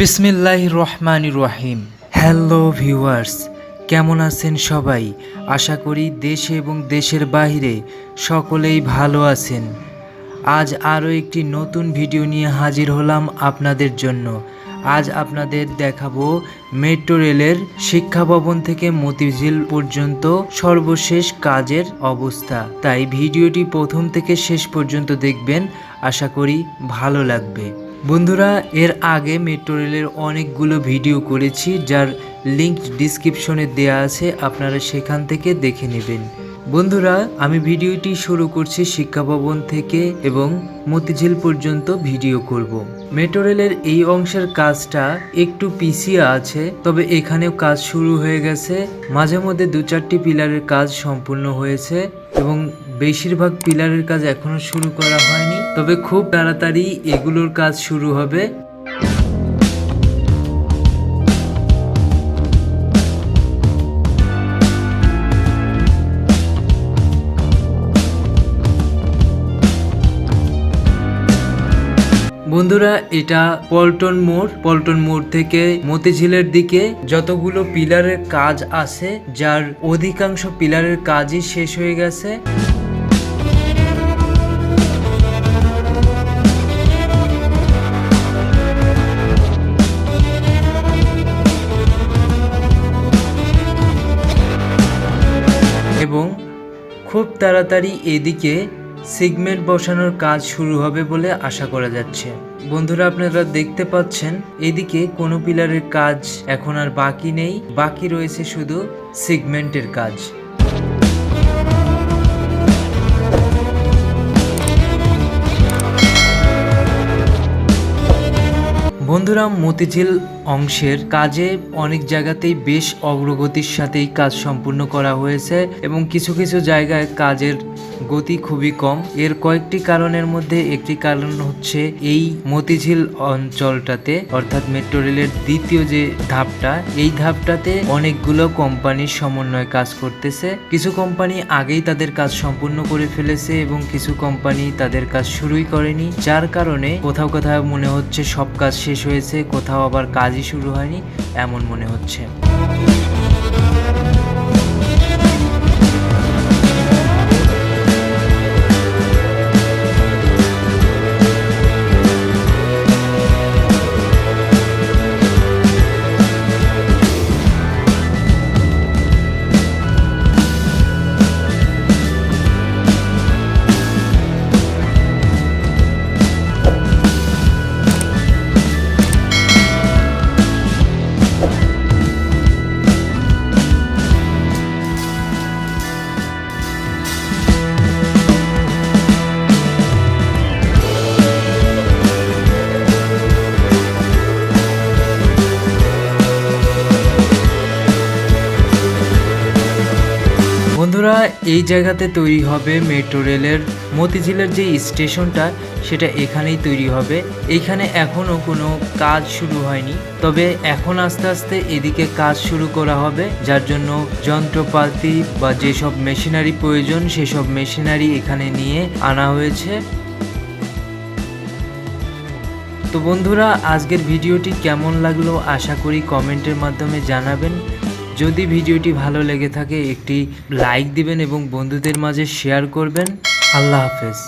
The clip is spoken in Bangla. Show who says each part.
Speaker 1: বিসমিল্লাহ রহমান রহিম। হ্যালো ভিউয়ার্স, কেমন আছেন সবাই? আশা করি দেশে এবং দেশের বাইরে সকলেই ভালো আছেন। আজ আরও একটি নতুন ভিডিও নিয়ে হাজির হলাম আপনাদের জন্য। আজ আপনাদের দেখাবো মেট্রো রেলের শিক্ষা ভবন থেকে মতিঝিল পর্যন্ত সর্বশেষ কাজের অবস্থা। তাই ভিডিওটি প্রথম থেকে শেষ পর্যন্ত দেখবেন। আশা করি ভালো লাগবে। বন্ধুরা, এর আগে মেট্রো রেলের অনেকগুলো ভিডিও করেছি, যার লিংক ডিসক্রিপশনে দেয়া আছে, আপনারা সেখান থেকে দেখে নেবেন। বন্ধুরা, আমি ভিডিওটি শুরু করছি শিক্ষা ভবন থেকে এবং মতিঝিল পর্যন্ত ভিডিও করব। মেট্রো রেলের এই অংশের কাজটা একটু পিছিয়ে আছে, তবে এখানেও কাজ শুরু হয়ে গেছে। মাঝে মধ্যে দু চারটি পিলারের কাজ সম্পূর্ণ হয়েছে এবং বেশিরভাগ পিলারের কাজ এখনও শুরু করা হয়নি, তবে খুব তাড়াতাড়ি এগুলোর কাজ শুরু হবে। বন্ধুরা, এটা পল্টন মোড়। পল্টন মোড় থেকে মতিঝিলের দিকে যতগুলো পিলারের কাজ আছে, যার অধিকাংশ পিলারের কাজই শেষ হয়ে গেছে। এবং খুব তাড়াতাড়ি এদিকে সিগমেন্ট বসানোর কাজ শুরু হবে বলে আশা করা যাচ্ছে। বন্ধুরা, আপনারা দেখতে পাচ্ছেন, এদিকে কোনো পিলারের কাজ এখন আর বাকি নেই। বাকি রয়েছে শুধু সিগমেন্টের কাজ। বন্ধুরা, মতিঝিল অংশের কাজে অনেক জায়গাতেই বেশ অগ্রগতির সাথেই কাজ সম্পূর্ণ করা হয়েছে এবং কিছু কিছু জায়গায় কাজের গতি খুবই কম। এর কয়েকটি কারণের মধ্যে একটি কারণ হচ্ছে এই মতিঝিল অঞ্চলটাতে, অর্থাৎ মেট্রো রেলের দ্বিতীয় যে ধাপটা, এই ধাপটাতে অনেকগুলো কোম্পানির সমন্বয় কাজ করতেছে। কিছু কোম্পানি আগেই তাদের কাজ সম্পূর্ণ করে ফেলেছে এবং কিছু কোম্পানি তাদের কাজ শুরুই করেনি। যার কারণে কোথাও কোথাও মনে হচ্ছে সব কাজ শেষ হয়েছে, কোথাও আবার কাজই শুরু হয়নি এমন মনে হচ্ছে। এই জায়গাতে তৈরি হবে মেট্রো রেলের মতিঝিলের যে স্টেশনটা, সেটা এখানেই তৈরি হবে। এখানে এখনও কোনো কাজ শুরু হয়নি। তবে এখন আস্তে আস্তে এদিকে কাজ শুরু করা হবে, যার জন্য যন্ত্রপাতি বা যেসব মেশিনারি প্রয়োজন, সেসব মেশিনারি এখানে নিয়ে আনা হয়েছে। তো বন্ধুরা, আজকের ভিডিওটি কেমন লাগল আশা করি কমেন্টের মাধ্যমে জানাবেন। যদি ভিডিওটি ভালো লেগে থাকে, একটি লাইক দিবেন এবং বন্ধুদের মাঝে শেয়ার করবেন। আল্লাহ হাফেজ।